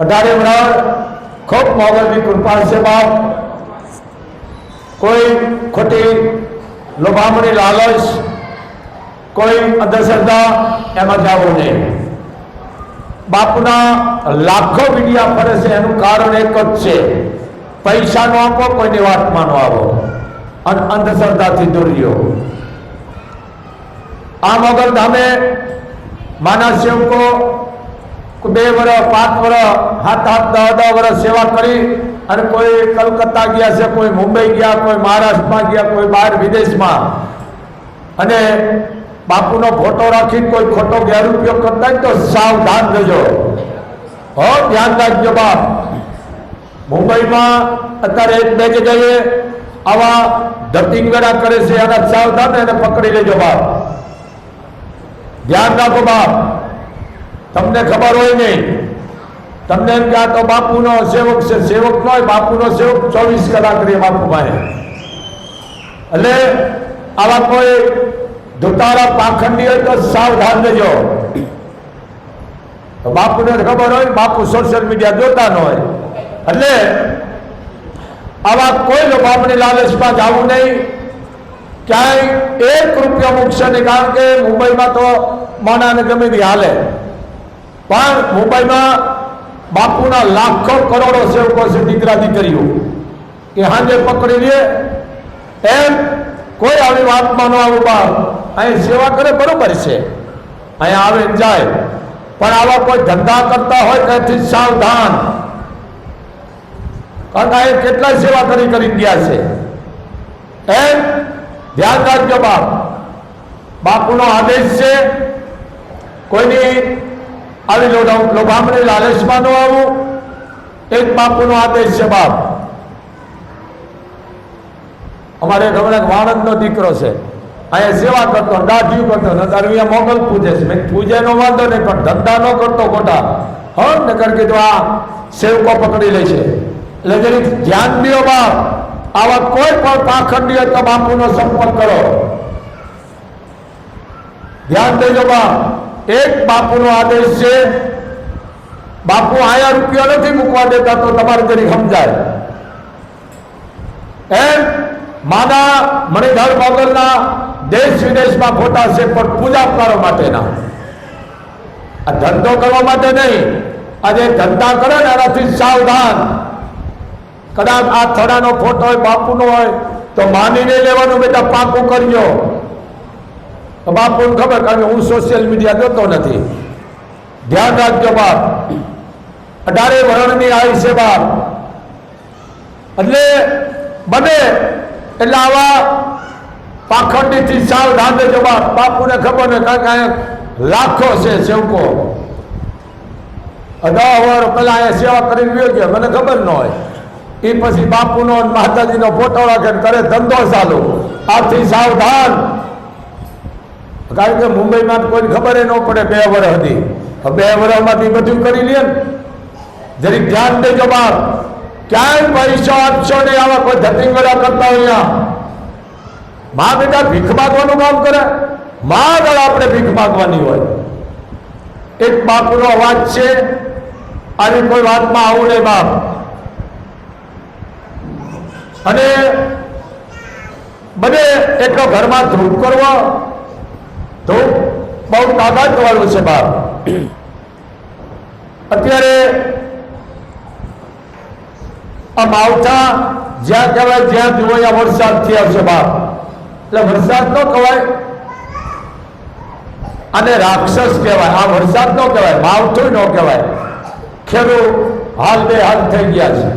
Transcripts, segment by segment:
અઢારે વ્રણ ખૂબ મોગલની કૃપા છે બાપ. કોઈ ખોટી લોભામણી લાલચ, કોઈ અંધશ્રદ્ધા એમાં જવું નહીં. બાપુના લાખો મીડિયા ફરે છે, એનું કારણ એક જ છે. પૈસા નો આપો, કોઈની વાતમાં નો આવો. અને અંધશ્રદ્ધાથી દૂર રહ્યો. આ મોગલ ધામે માના સેવકો બે વર્ષ પાંચ વર્ષ હાથ હાથ દહ દહ વર્ષ સેવા કરી અને કોઈ કલકત્તા ગયા છે, કોઈ મુંબઈ ગયા, કોઈ મહારાષ્ટ્રમાં ગયા, કોઈ બહાર વિદેશમાં. અને બાપુનો ફોટો રાખી કોઈ ખોટો ગેરઉપયોગ કરતા તો સાવધાન રહેજો. હો, ધ્યાન રાખજો બાપ. મુંબઈમાં અત્યારે એક બે જગ્યાએ આવા ધતિંગડા કરે છે, એના સાવધાન એને પકડી લેજો બાપ. ધ્યાન રાખો બાપ. તમને ખબર હોય નહીં. તમને એમ કે આ તો બાપુનો સેવક છે, સેવક ન હોય, બાપુનો સેવક ચોવીસ કલાક રે બાપુ ભાઈ એટલે આવા કોઈ ધુતારા પાખંડી હોય તો સાવધાન રહેજો. બાપુને ખબર હોય, બાપુ સોશિયલ મીડિયા જોતા ન હોય. એટલે આવા કોઈ બાપની લાલચમાં જવું નહીં. ક્યાંય એક રૂપિયા મૂકશે નહીં, કારણ કે મુંબઈમાં તો માનાને ગમે તે હાલે. પણ મુંબઈમાં બાપુના લાખો કરોડો સેવકો છે દીકરા દીકરીઓ કે હાજે પકડી લે. એમ કોઈ આવી વાતમાં ન આવું બાપ અહીં સેવા કરે બરોબર છે. અહીંયા આવે જાય. પણ આવા કોઈ ધંધા કરતા હોય ત્યાંથી સાવધાન. કારણ કે અહીંયા કેટલાય સેવા કરી કરી ગયા છે. એમ ધ્યાન રાખજો બાપ. બાપુનો આદેશ છે. કોઈની આવી લોભામણી લાલચમાં ન આવું. એક બાપુનો આદેશ છે, બાપ. અમારે રમણક વાણંદનો દીકરો છે. અહીંયા સેવા કરતો, દાઢિયું કરતો નદરવિયા મોગલ પૂજે છે. મેં પૂજે નો વાંધો નહીં, પણ ધંધા ન કરતો ખોટા હો, નકર કીધું, આ સેવકો પકડી લે છે. એટલે જરીક ધ્યાન દો બાપ. આવા કોઈ પણ પાખંડી તો બાપુનો સંપર્ક કરો. ધ્યાન દેજો, બાપ. એક બાપુનો આદેશ છે, બાપુ આયા રૂપિયા નથી મૂકવા દેતા તો તમારે જરી સમજાય. એમ માના મણિધર મોગલના દેશ વિદેશમાં ફોટા છે, પણ પૂજા કરવા માટેના. આ ધંધો કરવા માટે નહીં, આજે ધંધા કરે ને એનાથી સાવધાન. કદાચ આ થડાનો ફોટો હોય, બાપુનો હોય, તો માનીને લેવાનું બેટા, પાકું કરજો. તો બાપુને ખબર, કારણ કે હું સોશિયલ મીડિયા જોતો નથી. ધ્યાન રાખજો બાપ. અઢારે વરણની આવી છે બાપ. એટલે બને એટલે આવા પાખંડીથી સાવધાન રહેજો બાપ. બાપુને ખબર ને કારણ કે લાખો છે સેવકો. અઢાર પહેલા અહીંયા સેવા કરીને ગયો છે મને ખબર ન હોય. એ પછી બાપુનો માતાજીનો ફોટો રાખે કરે ધંધો ચાલુ. આથી સાવધાન કારણ કે મુંબઈમાં કોઈ ખબર ન પડે બે વર્ષ હતી. બે વર્ષમાંથી બધું કરી લે ને. જરીક ધ્યાન દેજો બાર. ક્યાંય પૈસા આપશો નહીં આવા કોઈ ધતિંગડા કરતા હોય અહીંયા. મા બેટા ભીખ માગવાનું કામ કરે. મા આગળ આપણે ભીખ માગવાની હોય. એક બાપુનો અવાજ છે આવી કોઈ વાતમાં આવું નહીં બાપ. અને બને એટલો ઘરમાં ધૂપ કરવો. ધૂપ બહુ તાકાત વાળું છે બાપ અત્યારે આ માવઠા જ્યાં કહેવાય જ્યાં જુઓ ત્યાં વરસાદ થયા છે બાપ એટલે વરસાદ ન કહેવાય અને રાક્ષસ કહેવાય. આ વરસાદ નો કહેવાય, માવઠું નો કહેવાય. ખેડૂત હાલ બે હાલ થઈ ગયા છે.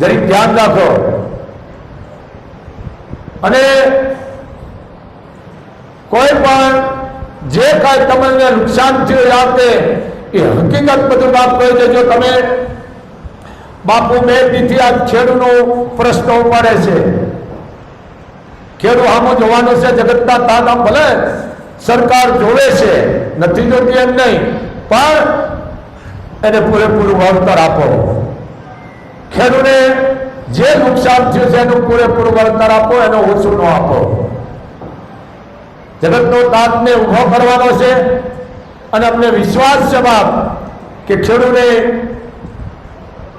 જરીક ધ્યાન રાખો. અને કોઈ પણ જે કાંઈ તમને નુકસાન થયું રાતે એ હકીકત બધું બાપ કહી દેજો. તમે બાપુ બે દીથી આ ખેડૂનો પ્રશ્ન ઉપાડે છે. ખેડૂ આમ જોવાનું છે, જગતના તાત ભલે સરકાર જોવે છે, નથી જોતી એમ નહીં, પણ એને પૂરેપૂરું વળતર આપો. ખેડૂને જે નુકસાન થયું છે, એનું પૂરેપૂરું વળતર આપો, એનો ઓછું ન આપો. જગતનો તાતને ઊભો કરવાનો છે અને અમને વિશ્વાસ છે બાપ કે ખેડૂને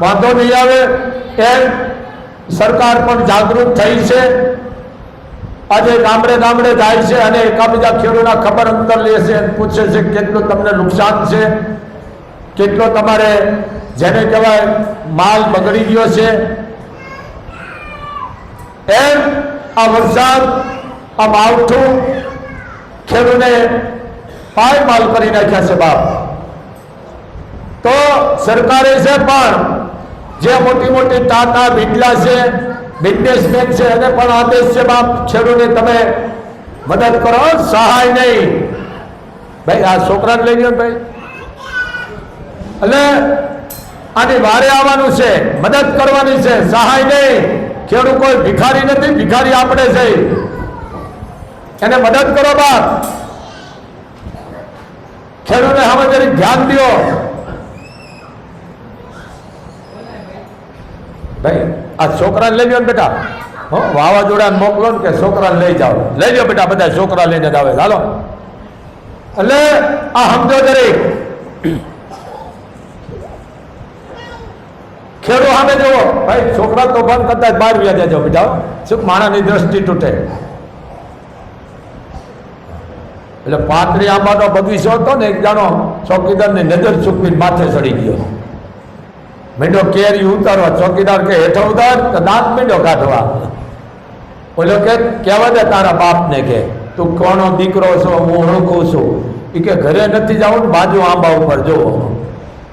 વાંધો નહીં આવે એમ સરકાર પણ જાગૃત થઈ છે. આજે ગામડે ગામડે જાય છે અને એકાબીજા ખેડૂતના ખબર અંતર લે છે પૂછે છે કેટલું તમને નુકસાન છે. કેટલો તમારે જેને કહેવાય માલ બગડી ગયો છે. એમ આ વરસાદ, આ માવઠું ખેડૂને પાયમાલ કરી નાખ્યા છે બાપ. તો સરકારે છે પણ જે મોટી મોટી ટાટા બિરલા છે બિઝનેસમેન છે, એને પણ આદેશ છે બાપ, ખેડૂને તમે મદદ કરો, સહાય નહીં. ભાઈ, આ છોકરાને લઈ ગયો ભાઈ. એટલે આની વારે આવવાનું છે, મદદ કરવાની છે, સહાય નહીં. ખેડૂત કોઈ ભિખારી નથી, ભિખારી આપણે છે. એને મદદ કરો બાપ. ખેડૂતને હવે જરી ધ્યાન દો ભાઈ, આ છોકરાને લઈ જાઓ ને બેટા. હો વાવાઝોડા મોકલો ને કે છોકરાને લઈ જાઓ. લઈ જાઓ બેટા, બધા છોકરા લઈને જ આવે. ચાલો એટલે આ સમજો દરેક ખેડૂ સામે જુઓ. ભાઈ, છોકરા તો બંધ કરતા બહાર વ્યા જજો બેટા શું, માણાની દ્રષ્ટિ તૂટે. એટલે પાંત્રી આંબાનો બગીચો હતો ને, એક જાણો ચોકીદારની નજર ચૂકવીને માથે ચડી ગયો. મીંડો કેરી ઉતારવા, ચોકીદાર કે હેઠો ઉતાર તો દાંત મીંડો કાઢવા. ઓલો કે કહેવા દે તારા બાપને કે? તું કોનો દીકરો છો? હું ઓળખું છું. એ કે, ઘરે નથી જવું ને, બાજુ આંબા ઉપર જોવો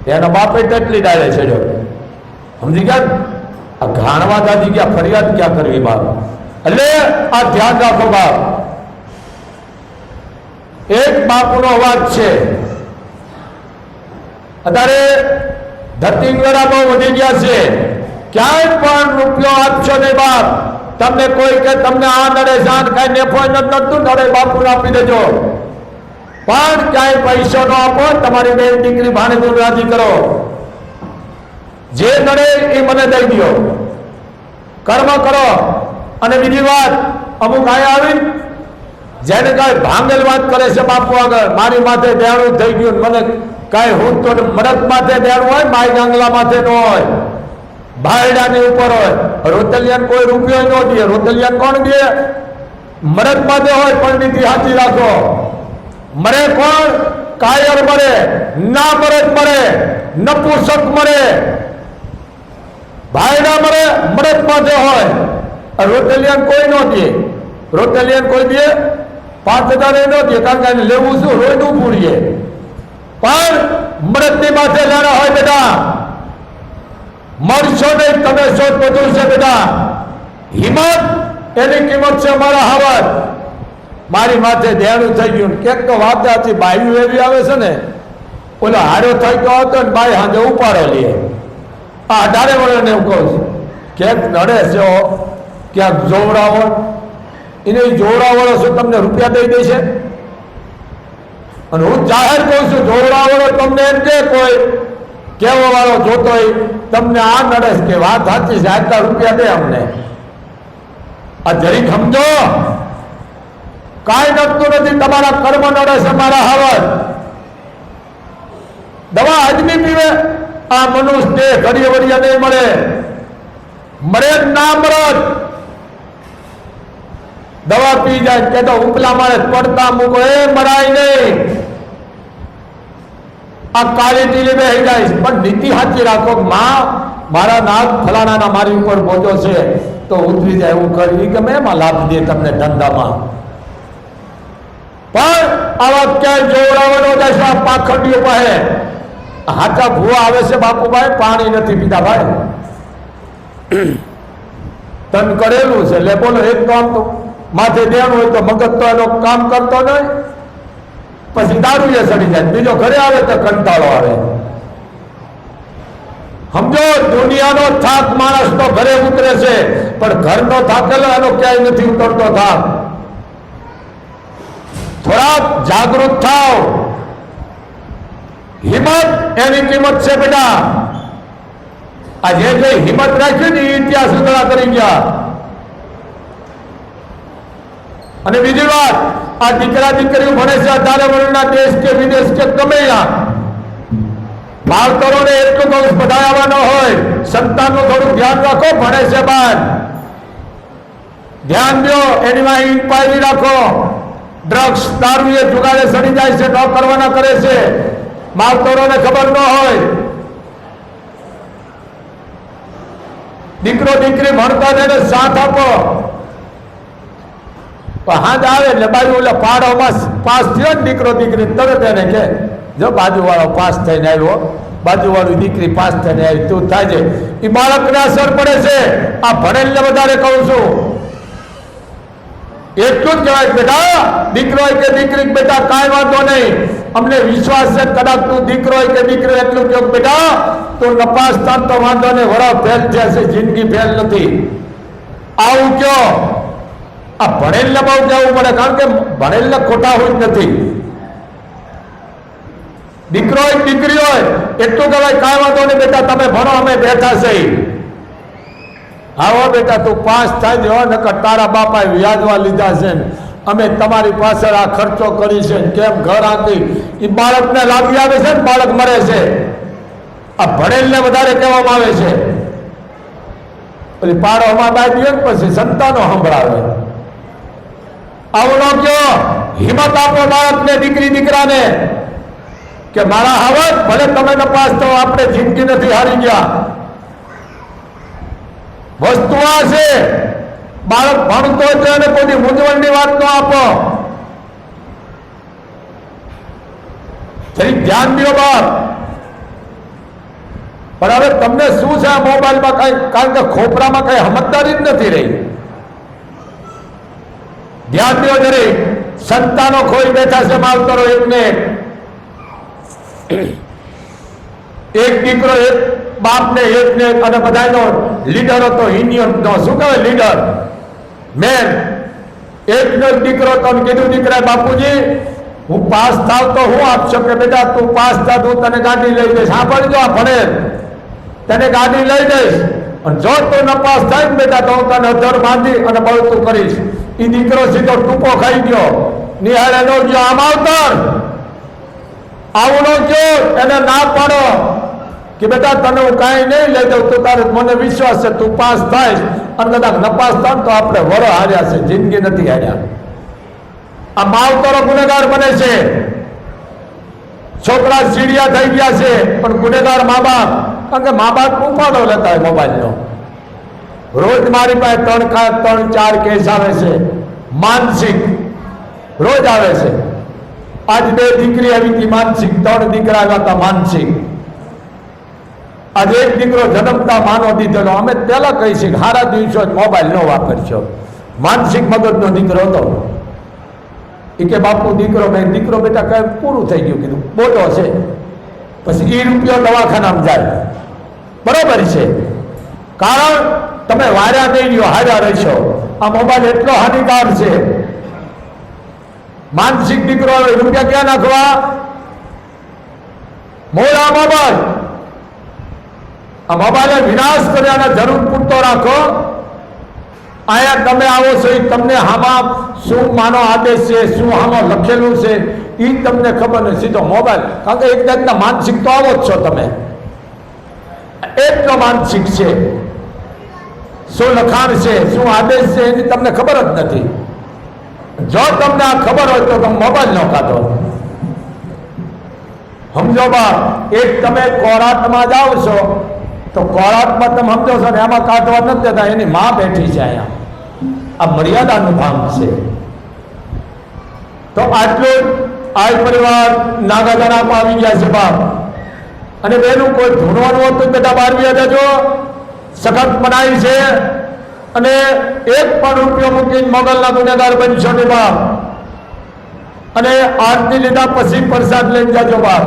એના બાપે તેટલી ડાળે ચડ્યો. સમજી ગયા આ ઘાણવા દાદી ગયા, ફરિયાદ ક્યાં કરવી બાપ એટલે આ ધ્યાન રાખો બાપ. એક બાપુનો અવાજ છે. અત્યારે ધરતીંગરા બહુ વધી ગયા છે. ક્યાંય પણ રૂપિયો આપશો નહીં બાપ. તમને કોઈ કે તમને આ નડે જાણ કઈ નેફો નડતું નડે, બાપુને આપી દેજો. પણ ક્યાંય પૈસો ન આપો, તમારી બેન દીકરી ભાણે રાજી કરો. જે નડે એ મને દઈ દો કર્મ કરો. અને બીજી વાત, અમુક આયા આવી જેને કાંઈ ભાંગેલ વાત કરે છે બાપુ આગળ, મારી માથે દેણું થઈ ગયું મને કાંઈ હું તો મરદ માથે દેણું હોય માય ગાંગલા માથે ન હોય, ભાયડાની ઉપર હોય. રોતલિયાન કોઈ રૂપિયો ન દે. રોતલિયાન કોણ દે? મરદ માથે હોય નીતિ હાથી રાખો. મરે કોણ? કાયર મરે, ના મરદ મરે નપુસક મરે. ભાયડા મરે, મરદ માથે હોય. રોતલિયાન કોઈ ન દે. રોતલિયાન કોઈ દે, પાંચ હજાર એ ન દે, કારણ કે એને લેવું શું? રોયનું પૂરીએ પણ મૃતની માથે લેણા હોય બેટા. મળશો નહીં, તમે શોધ બધું છે બેટા. હિંમત, એની કિંમત છે મારા હાવર મારી માથે દેણું થઈ ગયું ક્યાંક તો વાત હતી બાયું એવી આવે છે ને, ઓલો હારો થઈ ગયો હતો ને ભાઈ હાજે ઉપાડો લે. આ અઢારે વર્ષને એવું કહું છું. ક્યાંક નડે છે ક્યાંક જોવડાવો એને જોવડાવાળો શું તમને રૂપિયા દઈ દેશે? અને હું જાહેર કહું છું, જોવડાવાળો તમને એમ કે કોઈ કેવો વાળો જોતો તમને આ નડે કે વાત સાચી છે, આટલા રૂપિયા દે અમને. આ જરીક સમજો. કાંઈ નડતું નથી, તમારા કર્મ નડે છે, મારા હવર દવા આદમી પીવે, આ મનુષ્ય ઘડીએ વળીએ નહીં મળે. મરે ના મરદ દવા પી જાય કે તો ઉપલા મારે પડતા મૂકો. એ મરાય નહીં. આ કાળી ટીલી બેહી જાય પણ નીતિ સાચી રાખો માં, મારા નાગ ફલાણાના મારી ઉપર બોજો છે, તો ઉતરી જાય એવું કરી. ગમે એમાં લાભ દે તમને ધંધામાં. પણ આવા ક્યાંય જોવડાવવાનો આ પાખંડીઓ પાસે. હાચા ભૂવા આવે છે બાપુભાઈ, પાણી નથી પીતા ભાઈ. તન કરેલું છે. લે બોલો, એક કામ તો માથે દેવાનું હોય તો મગજ તો એનો કામ કરતો નહીં. પછી દારૂ એ સડી જાય. બીજો ઘરે આવે તો કંટાળો આવે. સમજો, દુનિયાનો થાક માણસ તો ઘરે ઉતરે છે, પણ ઘરનો થાકેલો એનો ક્યાંય નથી ઉતરતો થાક. થોડાક જાગૃત થાવ. હિંમત એની કિંમત છે બેટા. આ જે હિંમત રાખી ને ઇતિહાસ ઉતરા કરી ગયા. અને બીજી વાત, આ દીકરા દીકરીઓ ભણે છે અઢારે વર્ષના દેશ કે વિદેશ કે ગમે માવતરોને એટલું બહુ બધાવવા ન હોય, સંતાનનું થોડું ધ્યાન રાખો, ભણે છે બાર. ધ્યાન દો એનીમાં ઇન્ક્વાયરી રાખો. ડ્રગ્સ દારૂ એ જુગાડે સડી જાય છે, ન કરવાના કરે છે. માવતરોને ખબર ન હોય. દીકરો દીકરી ભણતા એને સાથ આપો. પણ હાથ આવે એટલે બાજુ એટલે પાડોમાં પાસ થયો ને દીકરો દીકરી, તરત એને કે જો બાજુવાળો પાસ થઈને આવ્યો, બાજુવાળી દીકરી પાસ થઈને આવી, તું થાય છે. એ બાળકને અસર પડે છે. આ ભણેલને વધારે કહું છું. એટલું જ કહેવાય બેટા દીકરો હોય કે દીકરી બેટા, કાંઈ વાંધો નહીં. અમને વિશ્વાસ છે કદાચ તું દીકરો હોય કે દીકરી એટલું કહો બેટા, તું નપાસ તો વાંધો નહીં વડા ફેલ છે, જિંદગી ફેલ નથી. આવું કયો આ ભણેલને બહુ જવું પડે, કારણ કે ભણેલને ખોટા હોય નથી. દીકરો હોય, દીકરી હોય, એટલું કહેવાય, કાંઈ વાંધો નહીં બેટા, તમે ભણો, અમે બેઠા છે આવો બેટા, તું પાસ થાય જો નકર તારા બાપાએ વ્યાજવા લીધા છે. ને અમે તમારી પાછળ આ ખર્ચો કરી છે, ને કેમ ઘર આંકી? એ બાળકને લાગી આવે છે ને, બાળક મરે છે. આ ભણેલને વધારે કહેવામાં આવે છે. પછી પાડોમાં ને પછી સંતાનો સંભળાવે. ન હિંમત આપો બાળકને દીકરી, દીકરાને. કે મારા હાવત ભલે તમે તપાસ તો આપણે જિંદગી નથી હારી ગયા. વસ્તુ આ છે. બાળક ભણતો છે અને કોઈ મૂંઝવણની વાત ન આપો. જરી ધ્યાન દો બાપ. પણ હવે તમને શું છે આ મોબાઈલમાં કઈ? કારણ કે ખોપરામાં કઈ સમજદારી જ નથી રહી. ધ્યાન દો દરેક સંતાનો ખોઈ બેઠા છે માવતરો એકને એક. દીકરો એક, બાપને એકને એક અને બધાનો લીડર હતો યુનિયન નો શું કહેવાય લીડર? મેન. એકનો એક દીકરો તો અને કીધું, દીકરા, બાપુજી, હું પાસ થાવ તો હું આપશો કે બેટા, તું પાસ થા, તું તને ગાડી લઈ દઈશ સાંભળજો આ ભણે. તને ગાડી લઈ દઈશ અને જો તું ન પાસ થાય બેટા, તો હું તને અધર બાંધી અને બળતું કરીશ. એ દીકરો સીધો ટૂંકો ખાઈ ગયો. નિહાળે નો ગયો. આમ આવતર. આવું ન કયો. એને ના પાડો. કે બેટા, તને હું કાંઈ નહીં લઈ દઉં. તો તારે મને વિશ્વાસ છે. તું પાસ થાય અને કદાચ નપાસ થાય તો આપણે વરો હાર્યા છે. જિંદગી નથી હાર્યા. આ માવતરો ગુનેગાર બને છે. છોકરા સીડિયા થઈ ગયા છે. પણ ગુનેગાર મા બાપ. કારણ કે મા બાપ ઉપાડો લેતા હોય મોબાઈલનો. રોજ મારી પાસે ત્રણ કા ત્રણ ચાર કેસ આવે છે. માનસિક. રોજ આવે છે. આજ બે દીકરી આવી હતી માનસિક. ત્રણ દીકરા આવ્યા હતા માનસિક. આજે એક દીકરો જન્મતા માનો દીધેલો અમે પેલા કહી છીએ સારા દિવસો મોબાઈલ ન વાપરશો માનસિક મગજનો દીકરો હતો. એ કે બાપુ, દીકરો મેં દીકરો બેટા કઈ પૂરું થઈ ગયું કીધું. બોટો છે. પછી એ રૂપિયો દવાખાનામાં જાય. બરાબર છે. કારણ તમે વાર્યા નહીં રહ્યો હાર્યા રહેશો. આ મોબાઈલ એટલો હાનિકાર છે. માનસિક દીકરો રૂપિયા ક્યાં નાખવા? મોડા મોબાઈલ. આ મોબાઈલે વિનાશ કર્યાના જરૂર પૂરતો રાખો. અહીંયા તમે આવો છો એ તમને હામાં શું માનો આદેશ છે, શું આમાં લખેલું છે એ તમને ખબર નથી, સીધો મોબાઈલ. કારણ કે એક જાતના માનસિક તો આવો જ છો તમે. એટલો માનસિક છે. શું લખાણ છે, શું આદેશ છે એની તમને ખબર જ નથી. જો તમને આ ખબર હોય તો તમે મોબાઈલ ન કાઢો. સમજો બા એક તમે કોરાટમાં જાઓ છો, તો કોરાટમાં તમે સમજો છો ને એમાં કાઢવા નથી દેતા, એની માં બેઠી છે અહીંયા. આ મર્યાદાનું ભાન છે. તો આટલું આ પરિવાર નાગાદાણામાં આવી ગયા છે બાપ અને બેનું કોઈ ધૂણવાનું હતું બેટા બારવી જજો સખત બનાવી છે અને એક પણ રૂપિયો મૂકીને મોગલના ગુનેગાર બનશો ને બાપ. અને આરતી લીધા પછી પ્રસાદ લઈને જાજો બાપ.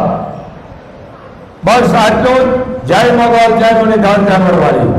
બસ આટલું જય મોગલ, જય મને ધાન જામરવાળી